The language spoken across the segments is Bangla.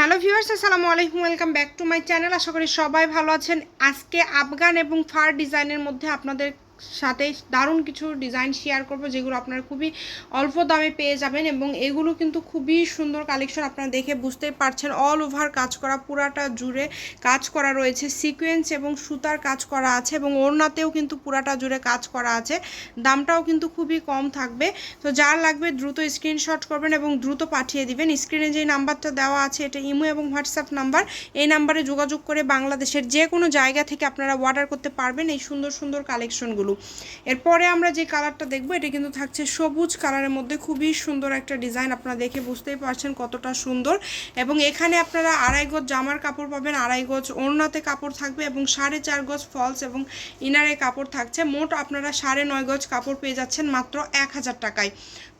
হ্যালো ভিউয়ার্স, আসসালামু আলাইকুম, welcome back to my channel. আশা করি সবাই ভালো আছেন। আজকে আফগান এবং ফার ডিজাইনের মধ্যে আপনাদের সাথে দারুণ কিছু ডিজাইন শেয়ার করব, যেগুলো আপনারা খুবই অল্প দামে পেয়ে যাবেন এবং এগুলো কিন্তু খুবই সুন্দর কালেকশন আপনারা দেখে বুঝতেই পারছেন। অল ওভার কাজ করা, পুরাটা জুড়ে কাজ করা রয়েছে সিকোয়েন্স এবং সুতার কাজ করা আছে এবং ওড়নাতেও কিন্তু পুরাটা জুড়ে কাজ করা আছে। দামটাও কিন্তু খুবই কম থাকবে। তো যার লাগবে দ্রুত স্ক্রিনশট করবেন এবং দ্রুত পাঠিয়ে দিবেন। স্ক্রিনে যে নাম্বারটা দেওয়া আছে, এটা ইমো এবং হোয়াটসঅ্যাপ নাম্বার। এই নাম্বারে যোগাযোগ করে বাংলাদেশের যে কোনো জায়গা থেকে আপনারা অর্ডার করতে পারবেন এই সুন্দর সুন্দর কালেকশনগুলো এরপরে আমরা যে কালারটা দেখব, এটা কিন্তু থাকছে সবুজ কালারের মধ্যে। খুবই সুন্দর একটা ডিজাইন আপনারা দেখে বুঝতেই পারছেন কতটা সুন্দর। এবং এখানে আপনারা আড়াই গজ জামার কাপড় পাবেন, আড়াই গজ ওড়নাতে কাপড় থাকবে এবং সাড়ে চার গজ ফলস এবং ইনারে কাপড় থাকছে। মোট আপনারা সাড়ে নয় গজ কাপড় পেয়ে যাচ্ছেন মাত্র এক হাজার টাকায়।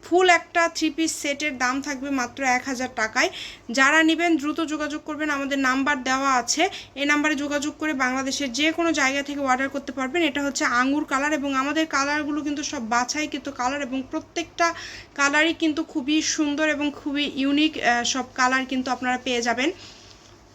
ফুল একটা থ্রি পিস সেটের দাম থাকবে মাত্র এক হাজার টাকায়। যারা নেবেন দ্রুত যোগাযোগ করবেন, আমাদের নাম্বার দেওয়া আছে। এই নাম্বারে যোগাযোগ করে বাংলাদেশের যে কোনো জায়গা থেকে অর্ডার করতে পারবেন। এটা হচ্ছে আঙ্গুর কালার এবং আমাদের কালারগুলো কিন্তু সব বাছাই কিন্তু কালার এবং প্রত্যেকটা কালারই কিন্তু খুবই সুন্দর এবং খুবই ইউনিক সব কালার কিন্তু আপনারা পেয়ে যাবেন।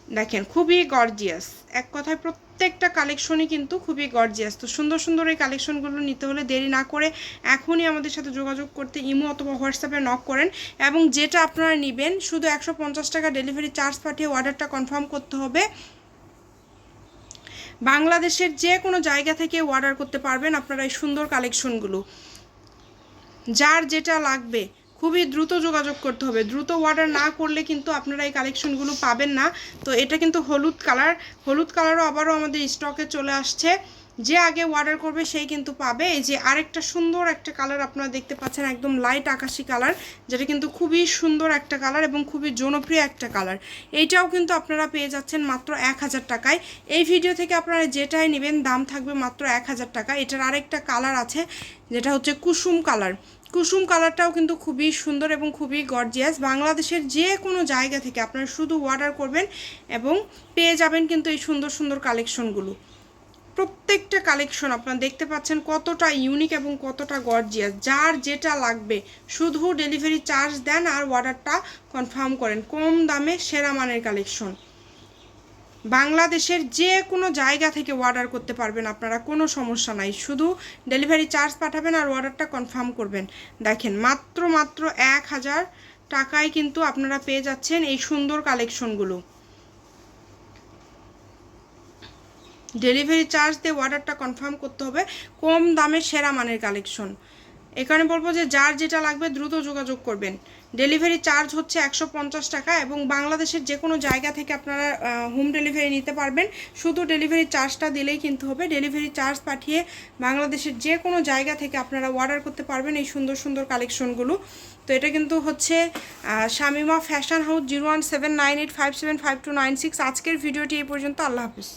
দেখেন, খুবই গর্জিয়াস এক কথায় প্রত্যেকটা কালেকশনই কিন্তু খুবই গর্জিয়াস তো সুন্দর সুন্দর এই কালেকশনগুলো নিতে হলে দেরি না করে এখনই আমাদের সাথে যোগাযোগ করতে ইমো অথবা হোয়াটসঅ্যাপে নক করেন এবং যেটা আপনারা নেবেন, শুধু একশো পঞ্চাশ টাকা ডেলিভারি চার্জ পাঠিয়ে অর্ডারটা কনফার্ম করতে হবে। বাংলাদেশের যে কোনো জায়গা থেকে অর্ডার করতে পারবেন আপনারা এই সুন্দর কালেকশনগুলো যার যেটা লাগবে, খুবই দ্রুত যোগাযোগ করতে হবে। দ্রুত অর্ডার না করলে কিন্তু আপনারা এই কালেকশনগুলো পাবেন না। তো এটা কিন্তু হলুদ কালার হলুদ কালারও আবারও আমাদের স্টকে চলে আসছে। যে আগে অর্ডার করবে সেই কিন্তু পাবে। এই যে আরেকটা সুন্দর একটা কালার আপনারা দেখতে পাচ্ছেন, একদম লাইট আকাশি কালার যেটা কিন্তু খুবই সুন্দর একটা কালার এবং খুবই জনপ্রিয় একটা কালার এইটাও কিন্তু আপনারা পেয়ে যাচ্ছেন মাত্র এক হাজার টাকায়। এই ভিডিও থেকে আপনারা যেটাই নেবেন, দাম থাকবে মাত্র এক হাজার টাকা। এটার আরেকটা কালার আছে, যেটা হচ্ছে কুসুম কালার কুসুম কালারটাও কিন্তু খুবই সুন্দর এবং খুবই গর্জিয়াস বাংলাদেশের যে কোনো জায়গা থেকে আপনারা শুধু অর্ডার করবেন এবং পেয়ে যাবেন কিন্তু এই সুন্দর সুন্দর কালেকশনগুলো প্রত্যেকটা কালেকশন আপনারা দেখতে পাচ্ছেন কতটা ইউনিক এবং কতটা গর্জিয়াস যার যেটা লাগবে, শুধু ডেলিভারি চার্জ দেন আর অর্ডারটা কনফার্ম করেন। কম দামে সেরা মানের কালেকশন বাংলাদেশের যে কোনো জায়গা থেকে অর্ডার করতে পারবেন আপনারা, কোনো সমস্যা নাই। শুধু ডেলিভারি চার্জ পাঠাবেন আর অর্ডারটা কনফার্ম করবেন। দেখেন, মাত্র মাত্র এক হাজার টাকায় কিন্তু আপনারা পেয়ে যাচ্ছেন এই সুন্দর কালেকশনগুলো ডেলিভারি চার্জ দিয়ে অর্ডারটা কনফার্ম করতে হবে। কম দামে সেরা মানের কালেকশন এখানে বলব যে যার যেটা লাগবে দ্রুত যোগাযোগ করবেন। ডেলিভারি চার্জ হচ্ছে একশো পঞ্চাশ টাকা এবং বাংলাদেশের যে কোনো জায়গা থেকে আপনারা হোম ডেলিভারি নিতে পারবেন। শুধু ডেলিভারি চার্জটা দিলেই কিন্তু হবে। ডেলিভারি চার্জ পাঠিয়ে বাংলাদেশের যে কোনো জায়গা থেকে আপনারা অর্ডার করতে পারবেন এই সুন্দর সুন্দর কালেকশনগুলো তো এটা কিন্তু হচ্ছে Shamima fashion house zero one seven nine eight five seven five two nine six আজকের ভিডিওটি এই পর্যন্ত। আল্লাহ হাফিজ।